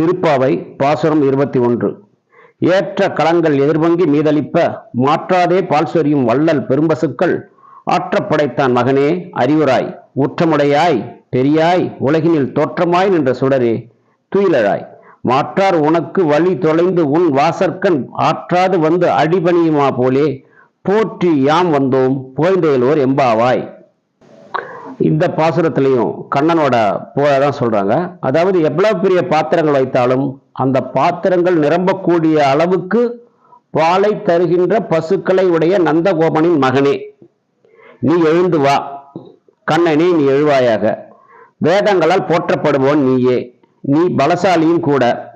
திருப்பாவை பாசுரம் இருபத்தி ஒன்று. ஏற்ற களங்கள் எதிர்வங்கி மீதளிப்ப மாற்றாதே பால் சொரியும் வள்ளல் பெரும்பசுக்கள் ஆற்றப்படைத்தான் மகனே அறிவுராய். ஊற்றமுடையாய் பெரியாய் உலகினில் தோற்றமாய் நின்ற சுடரே துயிலழாய். மாற்றார் உனக்கு வழி தொலைந்து உன் வாசற்கண் ஆற்றாது வந்து அடிபணியுமா போலே போற்றி யாம் வந்தோம் புகழ்ந்தேலோர் எம்பாவாய். இந்த பாசுரத்திலையும் கண்ணனோட புகழதான் சொல்றாங்க. அதாவது எவ்வளவு பெரிய பாத்திரங்கள் வைத்தாலும் அந்த பாத்திரங்கள் நிரம்பக்கூடிய அளவுக்கு பாலை தருகின்ற பசுக்களை உடைய நந்தகோபனின் மகனே நீ எழுந்து வா. கண்ணனே நீ எழுவாயாக. வேதங்களால் போற்றப்படுபவன் நீயே. நீ பலசாலியும் கூட.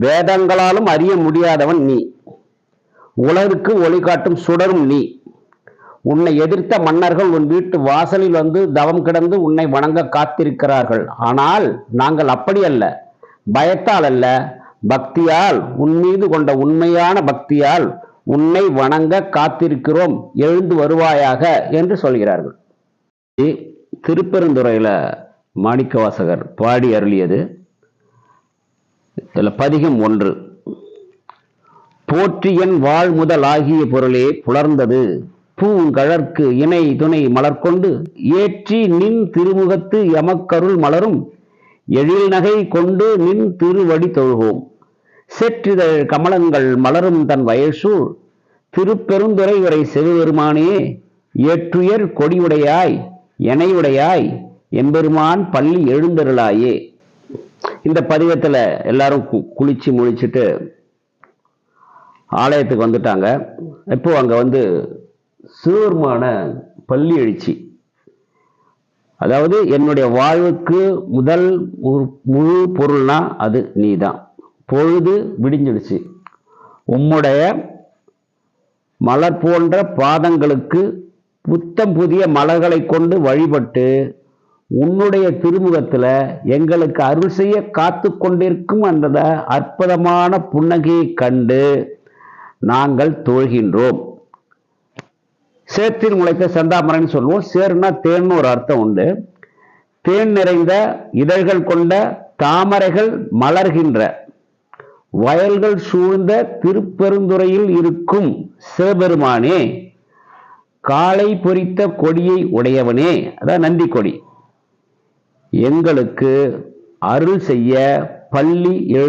வேதங்களாலும் அறிய முடியாதவன் நீ. உலகிற்கு ஒளி காட்டும் சுடரும் நீ. உன்னை எதிர்த்த மன்னர்கள் உன் வீட்டு வாசலில் வந்து தவம் கிடந்து உன்னை வணங்க காத்திருக்கிறார்கள். ஆனால் நாங்கள் அப்படி அல்ல. பயத்தால் அல்ல. பக்தியால் உன் மீது கொண்ட உண்மையான பக்தியால் உன்னை வணங்க காத்திருக்கிறோம். எழுந்து வருவாயாக என்று சொல்கிறார்கள். திருப்பெருந்துறையில் மாணிக்கவாசகர் பாடி அருளியது. இதில் பதிகம் ஒன்று. போற்றியன் வாழ் முதல் ஆகிய பொருளே புலர்ந்தது. பூங்கழற்கு இணை துணை மலர்கொண்டு ஏற்றி நின் திருமுகத்து எமக்கருள் மலரும் எழில் நகை கொண்டு நின் திருவடி தொழுவோம். செற்றிதழ் கமலங்கள் மலரும் தன் வயசூழ் திருப்பெருந்துறை உரை செவிபெருமானே ஏற்றுயர் கொடியுடையாய் எனையுடையாய் எம்பெருமான் பள்ளி எழுந்தருளாயே. இந்த பதிவத்துல எல்லாரும் கு- குளிச்சு முழிச்சிட்டு ஆலயத்துக்கு வந்துட்டாங்க. இப்போ அங்க வந்து சீர்மான பள்ளி எழுச்சி. அதாவது என்னுடைய வாழ்வுக்கு முதல் மு- முழு பொருள்னா அது நீதான். பொழுது விடிஞ்சிடுச்சு. உம்முடைய மலர் போன்ற பாதங்களுக்கு புத்தம் புதிய மலர்களை கொண்டு வழிபட்டு உன்னுடைய திருமுகத்தில் எங்களுக்கு அருள் செய்ய காத்து கொண்டிருக்கும் அந்த அற்புதமான புன்னகையை கண்டு நாங்கள் தொழுகின்றோம். சேத்தில் முளைத்த செந்தாமரைன்னு சொல்லுவோம். சேர்னா தேன்னு ஒரு அர்த்தம் உண்டு. தேன் நிறைந்த இதழ்கள் கொண்ட தாமரைகள் மலர்கின்ற வயல்கள் சூழ்ந்த திருப்பெருந்துறையில் இருக்கும் சிவபெருமானே காலை பொறித்த கொடியை உடையவனே அதான் நந்தி கொடி. எங்களுக்கு அருள் செய்ய பள்ளி எழு